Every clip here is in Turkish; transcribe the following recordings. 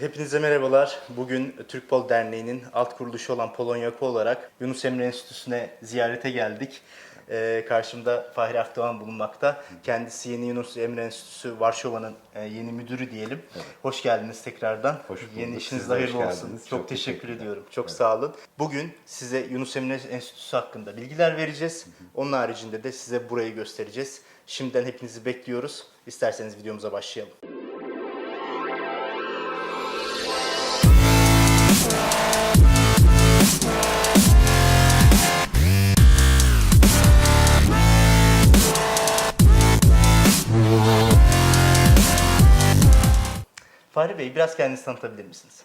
Hepinize merhabalar. Bugün Türk Pol Derneği'nin alt kuruluşu olan Polonyako olarak Yunus Emre Enstitüsü'ne ziyarete geldik. Ee, karşımda Fahri Akdoğan bulunmakta. Kendisi yeni Yunus Emre Enstitüsü Varşova'nın e, yeni müdürü diyelim. Hoş geldiniz tekrardan. Hoş bulduk. Yeni işiniz hayırlı olsun. geldiniz. Çok, Çok teşekkür ediyorum. Çok sağ olun. Bugün size Yunus Emre Enstitüsü hakkında bilgiler vereceğiz. Onun haricinde de size burayı göstereceğiz. Şimdiden hepinizi bekliyoruz. İsterseniz videomuza başlayalım. Fahri Bey biraz kendinizi tanıtabilir misiniz?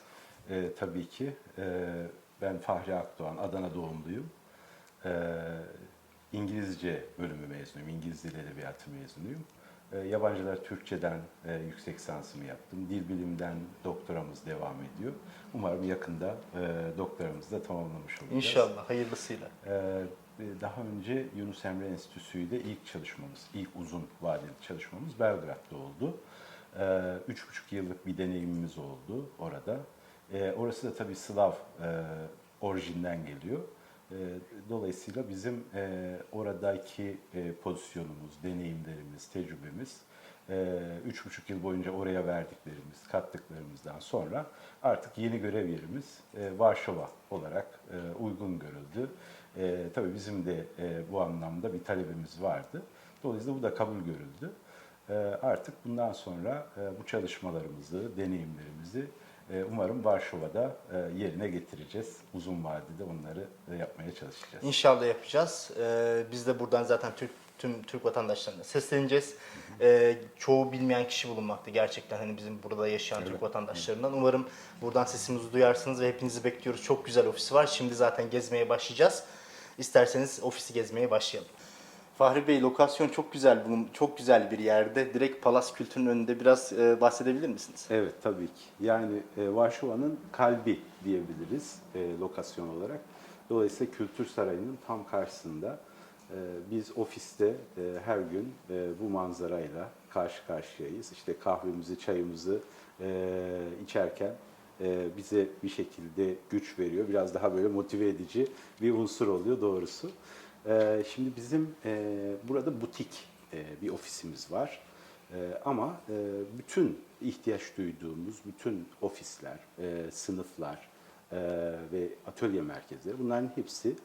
Ee, tabii ki. Ee, ben Fahri Akdoğan, Adana doğumluyum. Ee, İngilizce bölümü mezunuyum, İngiliz Dil Edebiyatı mezunuyum. Ee, yabancılar Türkçeden e, yüksek lisansımı yaptım. Dil bilimden doktoramız devam ediyor. Umarım yakında e, doktoramızı da tamamlamış olacağız. İnşallah hayırlısıyla. Ee, daha önce Yunus Emre Enstitüsü ile ilk çalışmamız, ilk uzun vadeli çalışmamız Belgrad'da oldu. Ee, Üç buçuk yıllık bir deneyimimiz oldu orada. Ee, Orası da tabii Slav e, orijinden geliyor. Ee, Dolayısıyla bizim e, oradaki e, pozisyonumuz, deneyimlerimiz, tecrübemiz üç buçuk yıl boyunca oraya verdiklerimiz, kattıklarımızdan sonra artık yeni görev yerimiz Varşova olarak uygun görüldü. Tabii bizim de bu anlamda bir talebimiz vardı. Dolayısıyla bu da kabul görüldü. E, artık bundan sonra e, bu çalışmalarımızı, deneyimlerimizi e, umarım Varşova'da e, yerine getireceğiz. Uzun vadede onları e, yapmaya çalışacağız. İnşallah yapacağız. Ee, biz de buradan zaten Türk tüm Türk vatandaşlarına sesleneceğiz. Ee, çoğu bilmeyen kişi bulunmakta gerçekten hani bizim burada yaşayan Türk vatandaşlarından. Umarım buradan sesimizi duyarsınız ve hepinizi bekliyoruz. Çok güzel ofisi var. Şimdi zaten gezmeye başlayacağız. İsterseniz ofisi gezmeye başlayalım. Fahri Bey lokasyon çok güzel, bulun- çok güzel bir yerde. Direkt Palas Kültür'ün önünde biraz e, bahsedebilir misiniz? Evet tabii ki. Yani e, Varşova'nın kalbi diyebiliriz e, lokasyon olarak. Dolayısıyla Kültür Sarayı'nın tam karşısında e, biz ofiste e, her gün e, bu manzarayla karşı karşıyayız. İşte kahvemizi, çayımızı e, içerken e, bize bir şekilde güç veriyor. Biraz daha böyle motive edici bir unsur oluyor doğrusu. E, şimdi bizim e, burada butik e, bir ofisimiz var. Ee, ama e, bütün ihtiyaç duyduğumuz bütün ofisler, e, sınıflar e, ve atölye merkezleri bunların hepsi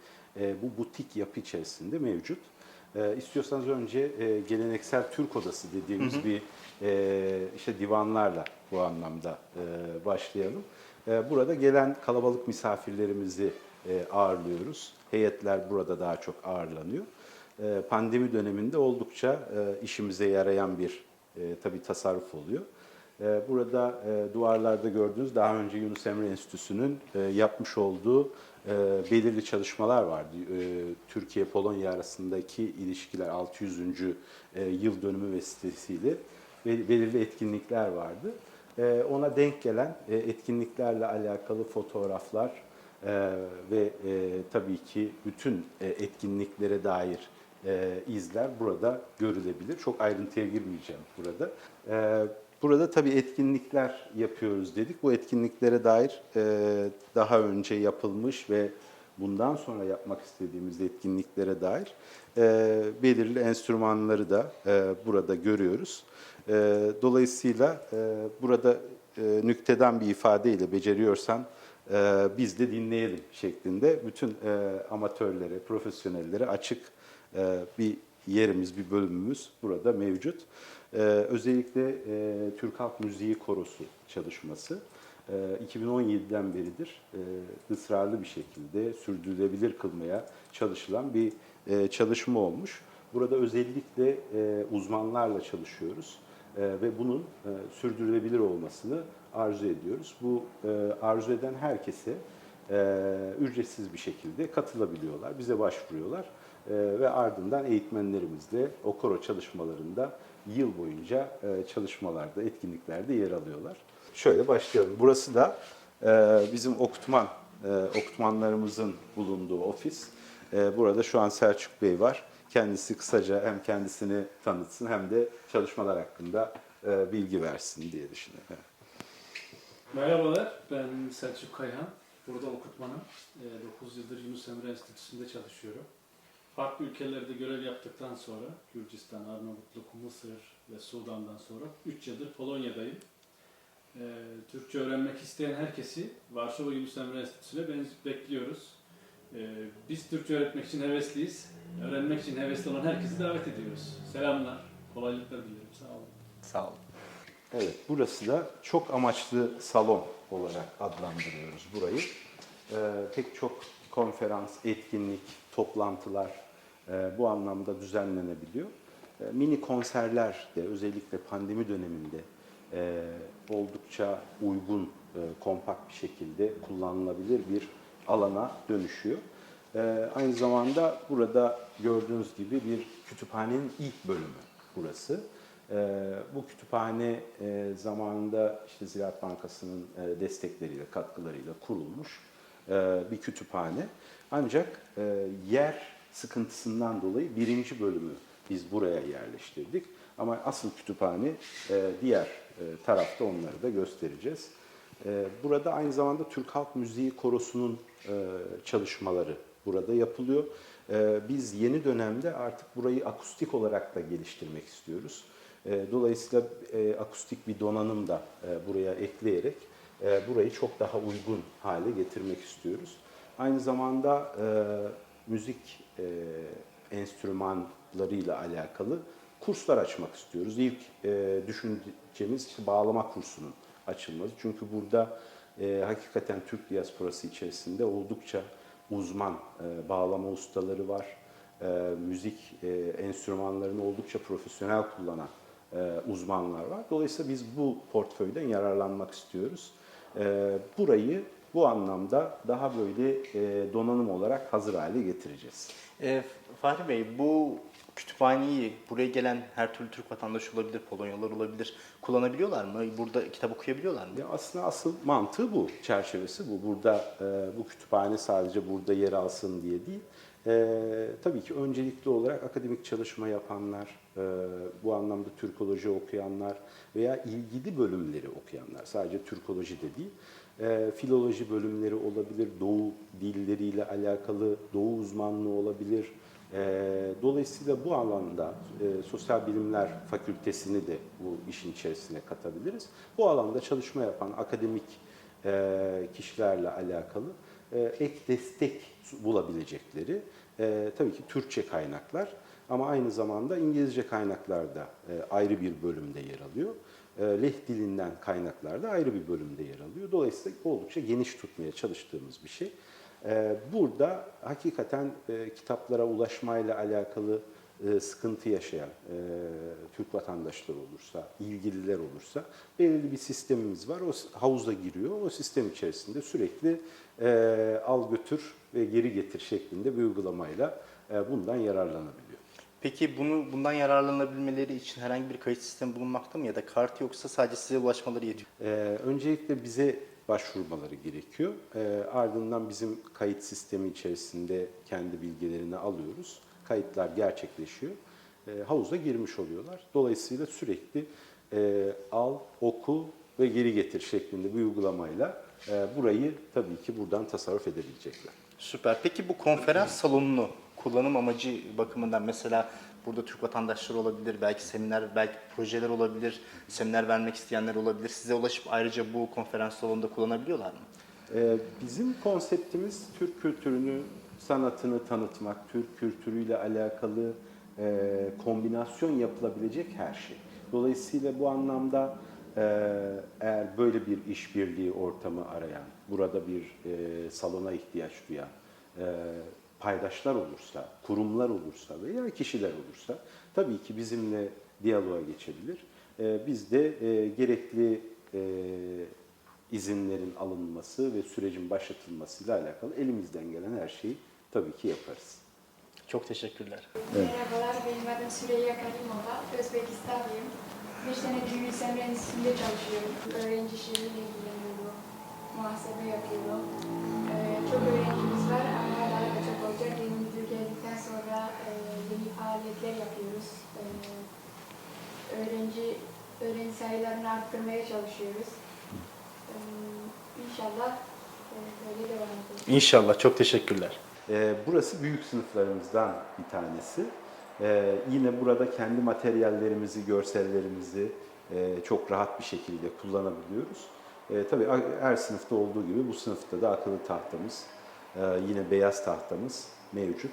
e, bu butik yapı içerisinde mevcut. E, istiyorsanız önce e, geleneksel Türk odası dediğimiz bir e, işte divanlarla bu anlamda e, başlayalım. E, burada gelen kalabalık misafirlerimizi ağırlıyoruz. Heyetler burada daha çok ağırlanıyor. E, pandemi döneminde oldukça e, işimize yarayan bir e, tabii tasarruf oluyor. E, burada e, duvarlarda gördüğünüz daha önce Yunus Emre Enstitüsü'nün e, yapmış olduğu e, belirli çalışmalar vardı. E, Türkiye-Polonya arasındaki ilişkiler 600. e, yıl dönümü vesilesiyle be- belirli etkinlikler vardı. E, ona denk gelen e, etkinliklerle alakalı fotoğraflar e, ve e, tabii ki bütün e, etkinliklere dair e, izler burada görülebilir. Çok ayrıntıya girmeyeceğim burada. E, burada tabii etkinlikler yapıyoruz dedik. Bu etkinliklere dair e, daha önce yapılmış ve bundan sonra yapmak istediğimiz etkinliklere dair e, belirli enstrümanları da e, burada görüyoruz. E, dolayısıyla e, burada e, nükteden bir ifadeyle beceriyorsan e, biz de dinleyelim şeklinde bütün e, amatörlere, profesyonellere açık e, bir yerimiz, bir bölümümüz burada mevcut. E, özellikle e, Türk Halk Müziği Korosu çalışması e, 2017'den beridir e, ısrarlı bir şekilde sürdürülebilir kılmaya çalışılan bir e, çalışma olmuş. Burada özellikle e, uzmanlarla çalışıyoruz e, ve bunun e, sürdürülebilir olmasını arzu ediyoruz. Bu e, arzu eden herkese e, ücretsiz bir şekilde katılabiliyorlar, bize başvuruyorlar ve ardından eğitmenlerimizle o koro çalışmalarında yıl boyunca çalışmalarda, etkinliklerde yer alıyorlar. Şöyle başlayalım. Burası da bizim okutman, okutmanlarımızın bulunduğu ofis. Burada şu an Selçuk Bey var. Kendisi kısaca hem kendisini tanıtsın hem de çalışmalar hakkında e, bilgi versin diye düşünüyorum. Merhabalar, ben Selçuk Kayhan. Burada okutmanım. 9 yıldır Yunus Emre Enstitüsü'nde çalışıyorum. Farklı ülkelerde görev yaptıktan sonra, Gürcistan, Arnavutluk, Mısır ve Sudan'dan sonra 3 yıldır Polonya'dayım. Ee, Türkçe öğrenmek isteyen herkesi Varşova Yunus Emre Enstitüsü'ne bekliyoruz. Biz Türkçe öğretmek için hevesliyiz. Öğrenmek için hevesli olan herkesi davet ediyoruz. Selamlar, kolaylıklar dilerim. Sağ olun. Sağ olun. Evet, burası da çok amaçlı salon olarak adlandırıyoruz burayı. Ee, pek çok konferans, etkinlik, toplantılar e, bu anlamda düzenlenebiliyor. E, mini konserler de özellikle pandemi döneminde e, oldukça uygun, e, kompakt bir şekilde kullanılabilir bir alana dönüşüyor. E, aynı zamanda burada gördüğünüz gibi bir kütüphanenin ilk bölümü burası. Ee, bu kütüphane e, zamanında işte Ziraat Bankası'nın e, destekleriyle, katkılarıyla kurulmuş e, bir kütüphane. Ancak yer sıkıntısından dolayı birinci bölümü biz buraya yerleştirdik. Ama asıl kütüphane diğer tarafta onları da göstereceğiz. Burada aynı zamanda Türk Halk Müziği Korosu'nun çalışmaları burada yapılıyor. E, Biz yeni dönemde artık burayı akustik olarak da geliştirmek istiyoruz. E, Dolayısıyla e, akustik bir donanım da e, buraya ekleyerek e, burayı çok daha uygun hale getirmek istiyoruz. Aynı zamanda müzik enstrümanlarıyla alakalı kurslar açmak istiyoruz. İlk e, düşüncemiz işte bağlama kursunun açılması. Çünkü burada hakikaten Türk diasporası içerisinde oldukça uzman e, bağlama ustaları var. E, müzik e, enstrümanlarını oldukça profesyonel kullanan e, uzmanlar var. Dolayısıyla biz bu portföyden yararlanmak istiyoruz. E, burayı bu anlamda daha böyle e, donanım olarak hazır hale getireceğiz. Ee, Fahri Bey, bu kütüphaneyi buraya gelen her türlü Türk vatandaşı olabilir, Polonyalılar olabilir. Kullanabiliyorlar mı? Burada kitap okuyabiliyorlar mı? Ya aslında asıl mantığı bu, çerçevesi bu. Burada e, bu kütüphane sadece burada yer alsın diye değil. E, tabii ki öncelikli olarak akademik çalışma yapanlar, e, bu anlamda Türkoloji okuyanlar veya ilgili bölümleri okuyanlar, sadece Türkoloji de değil, e, filoloji bölümleri olabilir, Doğu dilleriyle alakalı Doğu uzmanlığı olabilir. E, dolayısıyla bu alanda e, Sosyal Bilimler Fakültesini de bu işin içerisine katabiliriz. Bu alanda çalışma yapan akademik e, kişilerle alakalı e, ek destek bulabilecekleri e, tabii ki Türkçe kaynaklar ama aynı zamanda İngilizce kaynaklar da e, ayrı bir bölümde yer alıyor. E, Leh dilinden kaynaklar da ayrı bir bölümde yer alıyor. Dolayısıyla oldukça geniş tutmaya çalıştığımız bir şey. E, Burada hakikaten e, kitaplara ulaşmayla alakalı sıkıntı yaşayan Türk vatandaşları olursa, ilgililer olursa belirli bir sistemimiz var. O havuza giriyor. O sistem içerisinde sürekli al götür ve geri getir şeklinde bir uygulamayla bundan yararlanabiliyor. Peki bunu bundan yararlanabilmeleri için herhangi bir kayıt sistemi bulunmakta mı ya da kart yoksa sadece size ulaşmaları yetiyor? Ee, öncelikle bize başvurmaları gerekiyor. Ee, ardından bizim kayıt sistemi içerisinde kendi bilgilerini alıyoruz. Kayıtlar gerçekleşiyor. Ee, havuza girmiş oluyorlar. Dolayısıyla sürekli e, al, oku ve geri getir şeklinde bir uygulamayla e, burayı tabii ki buradan tasarruf edebilecekler. Süper. Peki bu konferans salonunu kullanım amacı bakımından mesela burada Türk vatandaşları olabilir, belki seminer, belki projeler olabilir, seminer vermek isteyenler olabilir. Size ulaşıp ayrıca bu konferans salonunda kullanabiliyorlar mı? Ee, Bizim konseptimiz Türk kültürünü, sanatını tanıtmak, Türk kültürüyle alakalı e, kombinasyon yapılabilecek her şey. Dolayısıyla bu anlamda e, eğer böyle bir işbirliği ortamı arayan, burada bir e, salona ihtiyaç duyan paydaşlar olursa, kurumlar olursa veya kişiler olursa tabii ki bizimle diyaloğa geçebilir. E, Biz de e, gerekli e, izinlerin alınması ve sürecin başlatılmasıyla alakalı elimizden gelen her şeyi tabii ki yaparız. Çok teşekkürler. Merhabalar, benim adım Süreyya Karimova, Özbekistanlıyım. Bir senedir Emre Enstitüsü'nde çalışıyorum. Öğrenci işleriyle ilgileniyorum, muhasebe yapıyorum. Ee, çok öğrencimiz var faaliyetler yapıyoruz. Ee, öğrenci öğrenci sayılarını arttırmaya çalışıyoruz. Ee, İnşallah e, böyle devam edecek. İnşallah. Çok teşekkürler. Ee, Burası büyük sınıflarımızdan bir tanesi. Yine burada kendi materyallerimizi, görsellerimizi e, çok rahat bir şekilde kullanabiliyoruz. Tabii her sınıfta olduğu gibi bu sınıfta da akıllı tahtamız, e, yine beyaz tahtamız mevcut.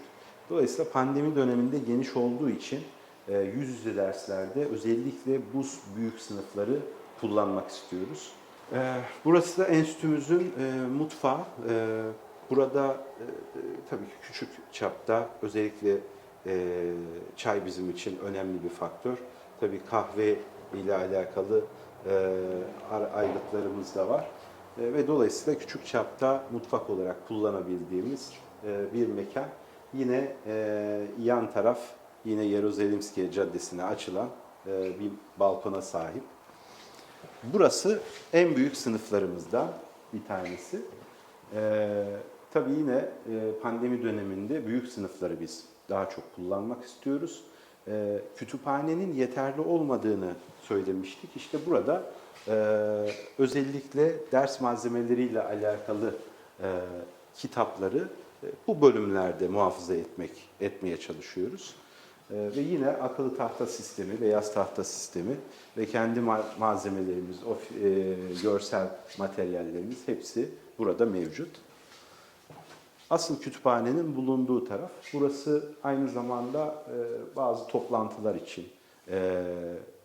Dolayısıyla pandemi döneminde geniş olduğu için e, yüz yüze derslerde özellikle bu büyük sınıfları kullanmak istiyoruz. Ee, Burası da enstitümüzün e, mutfağı. Burada e, e, tabii ki küçük çapta özellikle e, çay bizim için önemli bir faktör. Tabii kahve ile alakalı e, ar- ayrıklarımız da var. E, ve dolayısıyla küçük çapta mutfak olarak kullanabildiğimiz e, bir mekan. Yine e, yan taraf yine Yerozelimskiye Caddesi'ne açılan e, bir balkona sahip. Burası en büyük sınıflarımızdan bir tanesi. Ee, tabii yine e, pandemi döneminde büyük sınıfları biz daha çok kullanmak istiyoruz. Ee, kütüphanenin yeterli olmadığını söylemiştik. İşte burada e, özellikle ders malzemeleriyle alakalı e, kitapları e, bu bölümlerde muhafaza etmek etmeye çalışıyoruz. Ee, ve yine akıllı tahta sistemi, beyaz tahta sistemi ve kendi ma- malzemelerimiz, o e, görsel materyallerimiz hepsi burada mevcut. Asıl kütüphanenin bulunduğu taraf. Burası aynı zamanda e, bazı toplantılar için, e,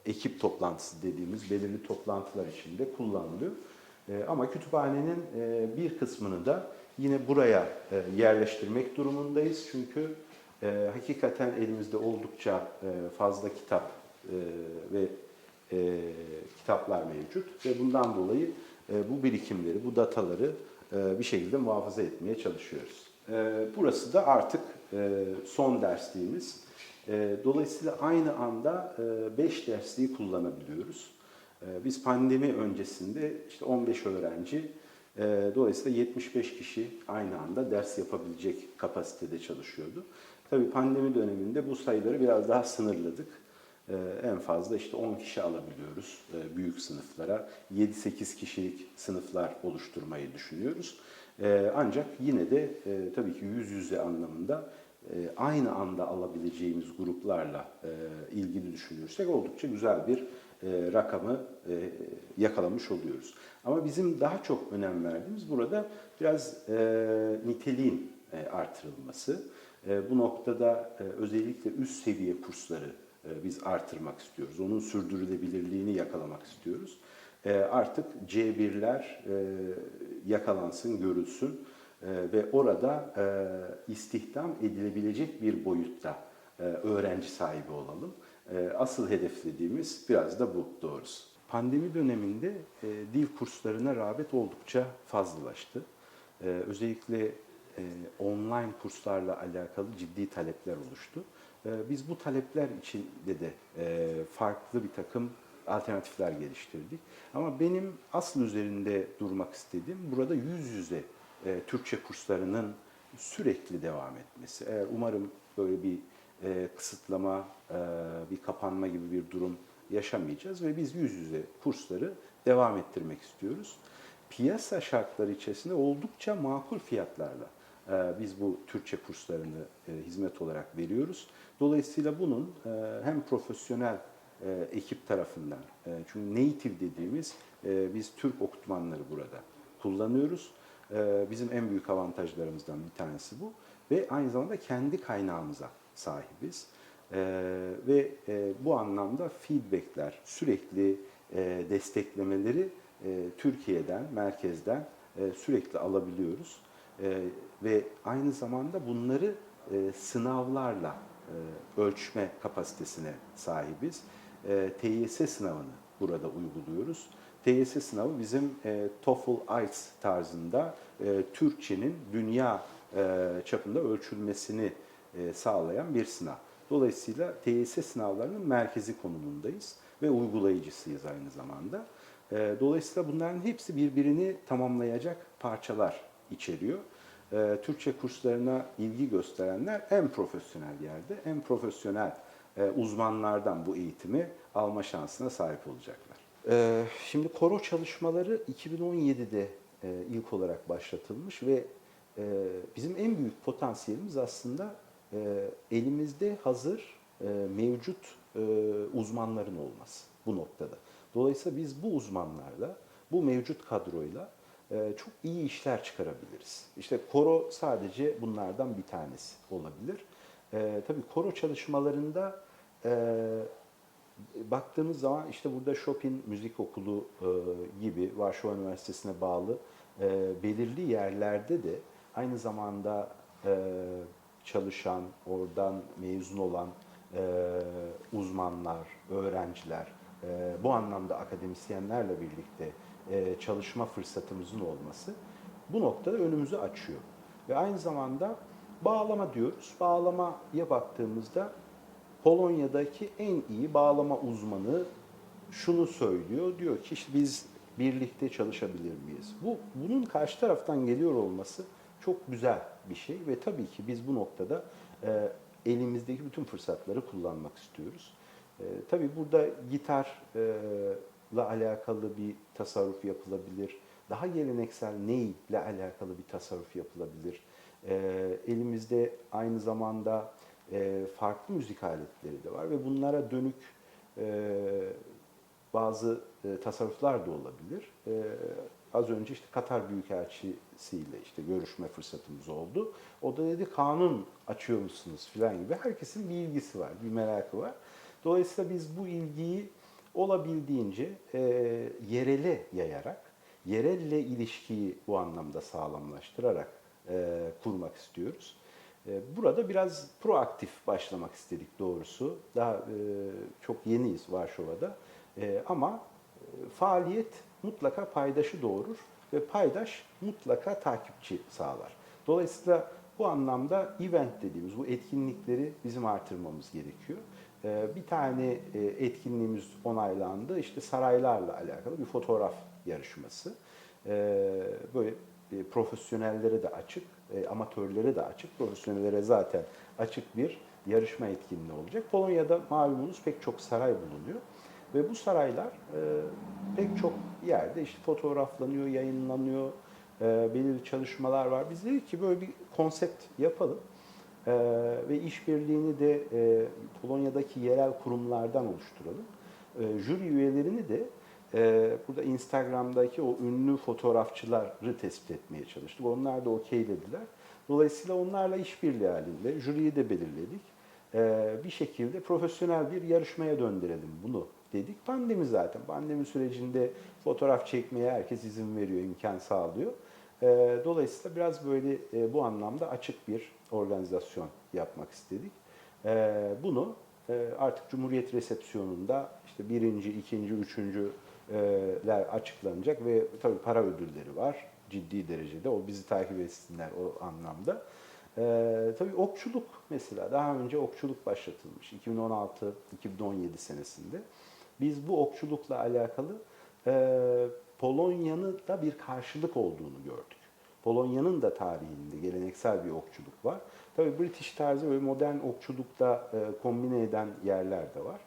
ekip toplantısı dediğimiz belirli toplantılar için de kullanılıyor. E, ama kütüphanenin e, bir kısmını da yine buraya e, yerleştirmek durumundayız. Çünkü e, hakikaten elimizde oldukça e, fazla kitap ve kitaplar mevcut ve bundan dolayı bu birikimleri, bu dataları bir şekilde muhafaza etmeye çalışıyoruz. Burası da artık son dersliğimiz. Dolayısıyla aynı anda 5 dersliği kullanabiliyoruz. Biz pandemi öncesinde işte 15 öğrenci, dolayısıyla 75 kişi aynı anda ders yapabilecek kapasitede çalışıyordu. Tabii pandemi döneminde bu sayıları biraz daha sınırladık. Ee, en fazla işte 10 kişi alabiliyoruz e, büyük sınıflara. 7-8 kişilik sınıflar oluşturmayı düşünüyoruz. Ee, Ancak yine de e, tabii ki yüz yüze anlamında e, aynı anda alabileceğimiz gruplarla ilgili düşünürsek oldukça güzel bir e, rakamı e, yakalamış oluyoruz. Ama bizim daha çok önem verdiğimiz burada biraz e, niteliğin artırılması. Bu noktada özellikle üst seviye kursları biz artırmak istiyoruz. Onun sürdürülebilirliğini yakalamak istiyoruz. Artık C1'ler e, yakalansın, görülsün ve orada istihdam edilebilecek bir boyutta öğrenci sahibi olalım. E, asıl hedeflediğimiz biraz da bu doğrusu. Pandemi döneminde e, dil kurslarına rağbet oldukça fazlalaştı. E, özellikle e, online kurslarla alakalı ciddi talepler oluştu. E, biz bu talepler içinde de e, farklı bir takım alternatifler geliştirdik. Ama benim asıl üzerinde durmak istediğim burada yüz yüze Türkçe kurslarının sürekli devam etmesi. Eğer umarım böyle bir e, kısıtlama, e, bir kapanma gibi bir durum yaşamayacağız ve biz yüz yüze kursları devam ettirmek istiyoruz. Piyasa şartları içerisinde oldukça makul fiyatlarla e, biz bu Türkçe kurslarını e, hizmet olarak veriyoruz. Dolayısıyla bunun e, hem profesyonel e, ekip tarafından, e, çünkü native dediğimiz e, biz Türk okutmanları burada kullanıyoruz. E, bizim en büyük avantajlarımızdan bir tanesi bu ve aynı zamanda kendi kaynağımıza sahibiz. Ee, ve e, bu anlamda feedbackler, sürekli e, desteklemeleri e, Türkiye'den, merkezden e, sürekli alabiliyoruz. E, ve aynı zamanda bunları e, sınavlarla e, ölçme kapasitesine sahibiz. E, TYS sınavını burada uyguluyoruz. TYS sınavı bizim e, TOEFL IELTS tarzında e, Türkçenin dünya e, çapında ölçülmesini e, sağlayan bir sınav. Dolayısıyla TYS sınavlarının merkezi konumundayız ve uygulayıcısıyız aynı zamanda. E, Dolayısıyla bunların hepsi birbirini tamamlayacak parçalar içeriyor. E, Türkçe kurslarına ilgi gösterenler en profesyonel yerde, en profesyonel e, uzmanlardan bu eğitimi alma şansına sahip olacaklar. Şimdi koro çalışmaları 2017'de e, ilk olarak başlatılmış ve e, bizim en büyük potansiyelimiz aslında e, elimizde hazır e, mevcut e, uzmanların olması bu noktada. Dolayısıyla biz bu uzmanlarla, bu mevcut kadroyla e, çok iyi işler çıkarabiliriz. İşte koro sadece bunlardan bir tanesi olabilir. E, tabii koro çalışmalarında e, baktığımız zaman işte burada Chopin Müzik Okulu e, gibi Varşova Üniversitesi'ne bağlı e, belirli yerlerde de aynı zamanda e, çalışan, oradan mezun olan e, uzmanlar, öğrenciler, e, bu anlamda akademisyenlerle birlikte e, çalışma fırsatımızın olması bu noktada önümüzü açıyor. Ve aynı zamanda bağlama diyoruz. Bağlamaya baktığımızda Polonya'daki en iyi bağlama uzmanı şunu söylüyor. Diyor ki biz birlikte çalışabilir miyiz? Bu bunun karşı taraftan geliyor olması çok güzel bir şey ve tabii ki biz bu noktada e, elimizdeki bütün fırsatları kullanmak istiyoruz. E, tabii burada gitarla alakalı bir tasarruf yapılabilir. Daha geleneksel ney ile alakalı bir tasarruf yapılabilir. E, elimizde aynı zamanda e, farklı müzik aletleri de var ve bunlara dönük e, bazı e, tasarruflar da olabilir. E, az önce işte Katar Büyükelçisiyle işte görüşme fırsatımız oldu. O da dedi kanun açıyor musunuz falan gibi. Herkesin bir ilgisi var, bir merakı var. Dolayısıyla biz bu ilgiyi olabildiğince e, yerele yayarak, yerelle ilişkiyi bu anlamda sağlamlaştırarak e, kurmak istiyoruz. E, Burada biraz proaktif başlamak istedik doğrusu. Daha e, çok yeniyiz Varşova'da. E, ama e, faaliyet mutlaka paydaşı doğurur ve paydaş mutlaka takipçi sağlar. Dolayısıyla bu anlamda event dediğimiz bu etkinlikleri bizim artırmamız gerekiyor. E, Bir tane e, etkinliğimiz onaylandı. İşte saraylarla alakalı bir fotoğraf yarışması. E, Böyle e, profesyonellere de açık, e, amatörlere de açık, profesyonellere zaten açık bir yarışma etkinliği olacak. Polonya'da malumunuz pek çok saray bulunuyor ve bu saraylar e, pek çok yerde işte fotoğraflanıyor, yayınlanıyor, e, belirli çalışmalar var. Biz dedik ki böyle bir konsept yapalım e, ve işbirliğini de e, Polonya'daki yerel kurumlardan oluşturalım. E, jüri üyelerini de ee, burada Instagram'daki o ünlü fotoğrafçıları tespit etmeye çalıştık. Onlar da okeylediler. Dolayısıyla onlarla işbirliği halinde jüriyi de belirledik. Ee, bir şekilde profesyonel bir yarışmaya döndürelim bunu dedik. Pandemi zaten. Pandemi sürecinde fotoğraf çekmeye herkes izin veriyor, imkan sağlıyor. Ee, dolayısıyla biraz böyle e, bu anlamda açık bir organizasyon yapmak istedik. Ee, bunu e, artık Cumhuriyet resepsiyonunda işte birinci, ikinci, üçüncü ler açıklanacak ve tabii para ödülleri var ciddi derecede. O bizi takip etsinler o anlamda. Ee, tabii okçuluk mesela daha önce okçuluk başlatılmış 2016-2017 senesinde. Biz bu okçulukla alakalı e, Polonya'nın da bir karşılık olduğunu gördük. Polonya'nın da tarihinde geleneksel bir okçuluk var. Tabii British tarzı ve modern okçulukta e, kombine eden yerler de var.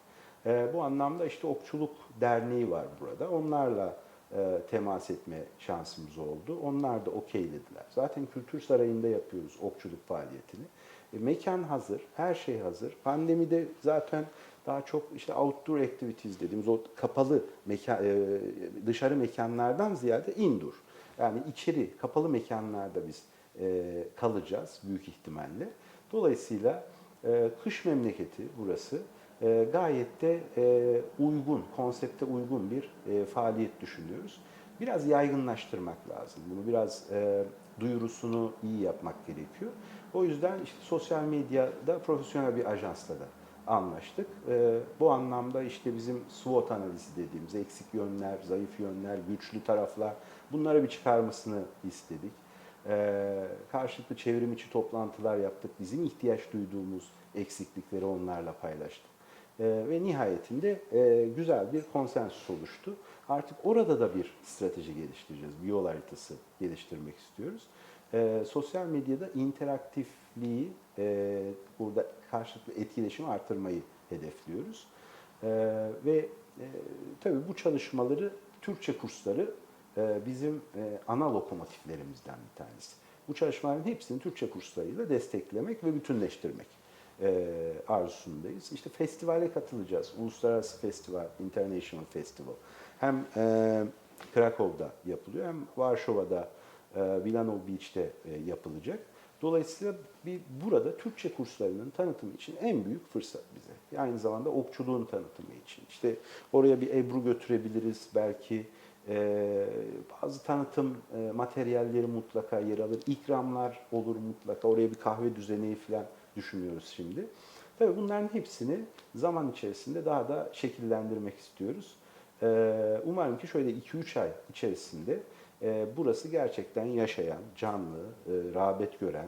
E, bu anlamda işte Okçuluk Derneği var burada. Onlarla e, temas etme şansımız oldu. Onlar da okeylediler. Zaten Kültür Sarayı'nda yapıyoruz okçuluk faaliyetini. E, mekan hazır, her şey hazır. Pandemide zaten daha çok işte outdoor activities dediğimiz o kapalı mekan, e, dışarı mekanlardan ziyade indoor. Yani içeri kapalı mekanlarda biz e, kalacağız büyük ihtimalle. Dolayısıyla e, kış memleketi burası gayet de uygun, konsepte uygun bir faaliyet düşünüyoruz. Biraz yaygınlaştırmak lazım. Bunu biraz duyurusunu iyi yapmak gerekiyor. O yüzden işte sosyal medyada profesyonel bir ajansla da anlaştık. E, bu anlamda işte bizim SWOT analizi dediğimiz eksik yönler, zayıf yönler, güçlü taraflar bunları bir çıkarmasını istedik. E, karşılıklı çevrim içi toplantılar yaptık. Bizim ihtiyaç duyduğumuz eksiklikleri onlarla paylaştık. E, ve nihayetinde e, güzel bir konsensus oluştu. Artık orada da bir strateji geliştireceğiz, bir yol haritası geliştirmek istiyoruz. E, sosyal medyada interaktifliği, e, burada karşılıklı etkileşimi artırmayı hedefliyoruz. E, ve e, Tabii bu çalışmaları Türkçe kursları e, bizim e, ana lokomotiflerimizden bir tanesi. Bu çalışmaların hepsini Türkçe kurslarıyla desteklemek ve bütünleştirmek e, arzusundayız. İşte festivale katılacağız. Uluslararası Festival, International Festival. Hem e, Krakow'da yapılıyor hem Varşova'da, e, Wilanów Beach'te e, yapılacak. Dolayısıyla bir burada Türkçe kurslarının tanıtımı için en büyük fırsat bize. Aynı zamanda okçuluğun tanıtımı için. İşte oraya bir Ebru götürebiliriz belki. Ee, bazı tanıtım e, materyalleri mutlaka yer alır. İkramlar olur mutlaka. Oraya bir kahve düzeneği falan düşünüyoruz şimdi. Tabii bunların hepsini zaman içerisinde daha da şekillendirmek istiyoruz. Umarım ki şöyle 2-3 ay içerisinde e, burası gerçekten yaşayan, canlı, e, rağbet gören,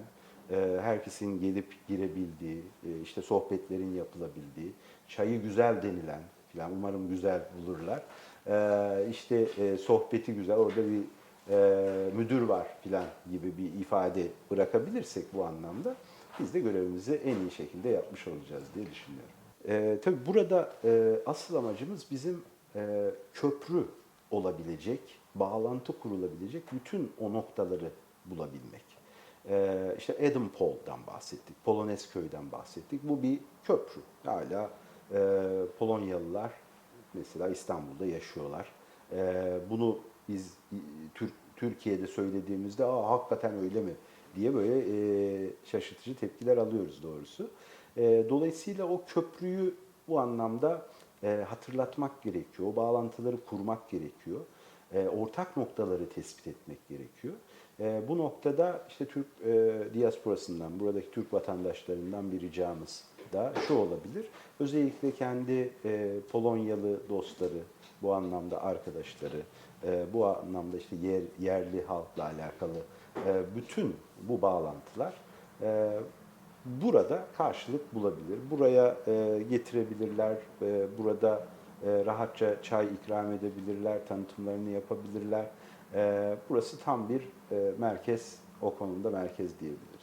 e, herkesin gelip girebildiği, e, işte sohbetlerin yapılabildiği, çayı güzel denilen falan umarım güzel bulurlar. E, işte e, sohbeti güzel, orada bir e, müdür var falan gibi bir ifade bırakabilirsek bu anlamda biz de görevimizi en iyi şekilde yapmış olacağız diye düşünüyorum. E, tabii burada e, asıl amacımız bizim e, köprü olabilecek, bağlantı kurulabilecek bütün o noktaları bulabilmek. Ee, işte Edenpol'dan bahsettik, Polonezköy'den bahsettik. Bu bir köprü. Hala e, Polonyalılar mesela İstanbul'da yaşıyorlar. Ee, bunu biz e, Türk, Türkiye'de söylediğimizde Aa, hakikaten öyle mi diye böyle e, şaşırtıcı tepkiler alıyoruz doğrusu. E, dolayısıyla o köprüyü bu anlamda e, hatırlatmak gerekiyor. O bağlantıları kurmak gerekiyor. E, ortak noktaları tespit etmek gerekiyor. E, bu noktada işte Türk e, diasporasından, buradaki Türk vatandaşlarından bir ricamız da şu olabilir. Özellikle kendi e, Polonyalı dostları, bu anlamda arkadaşları, e, bu anlamda işte yer, yerli halkla alakalı e, bütün bu bağlantılar e, burada karşılık bulabilir. Buraya e, getirebilirler, e, burada e, rahatça çay ikram edebilirler, tanıtımlarını yapabilirler. E, burası tam bir e, merkez, o konuda merkez diyebiliriz.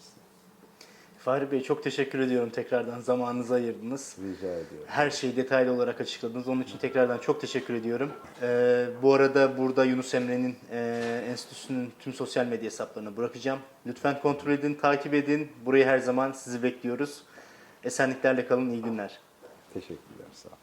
Fahri Bey çok teşekkür ediyorum tekrardan zamanınızı ayırdınız. Rica ediyorum. Her şeyi detaylı olarak açıkladınız. Onun için tekrardan çok teşekkür ediyorum. Ee, bu arada burada Yunus Emre'nin e, enstitüsünün tüm sosyal medya hesaplarını bırakacağım. Lütfen kontrol edin, takip edin. Burayı her zaman sizi bekliyoruz. Esenliklerle kalın, iyi günler. Teşekkürler, sağ olun.